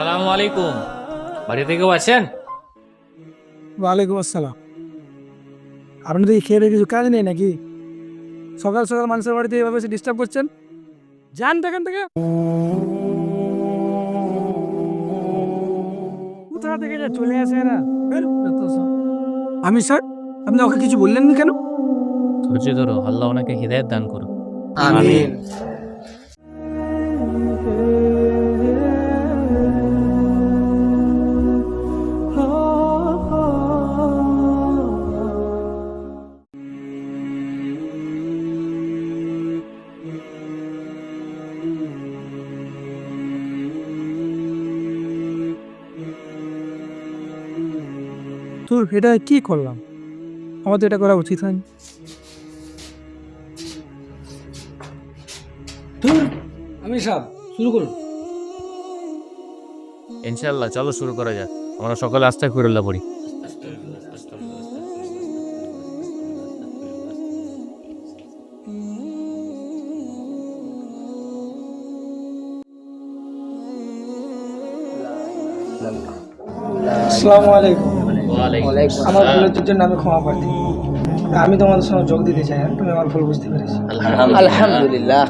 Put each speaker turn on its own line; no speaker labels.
আলাইকুম বাড়িতে কেউ আছেন?
ওয়ালাইকুম আসসালাম। আপনি তো এই খেয়ে কিছু কাজ নেই নাকি? সকাল সকাল মানুষের বাড়িতে এভাবে এসে ডিস্টার্ব করছেন? যান তো এখান থেকে। কোথা থেকে যা চলে আসে সব। আমি স্যার আপনি ওকে কিছু বললেন না কেন?
ধৈর্য ধরো আল্লাহ ওনাকে হৃদায়ত দান করো
আমিন।
তো এটা কি করলাম? আমাদের এটা করা উচিত হয়নি। আমি সাহেব শুরু করুন।
ইনশাল্লাহ চলো শুরু করা যাক। আমরা সকালে আস্তে ফিরুল্লাহ পড়ি।
আসসালামু আলাইকুম।
ওয়ালাইকুম
আমার ভুলের জন্য আমি ক্ষমা প্রার্থী আমি তোমাদের সঙ্গে যোগ দিতে চাই না তুমি আমার ভুল বুঝতে পেরেছি।
আলহামদুলিল্লাহ।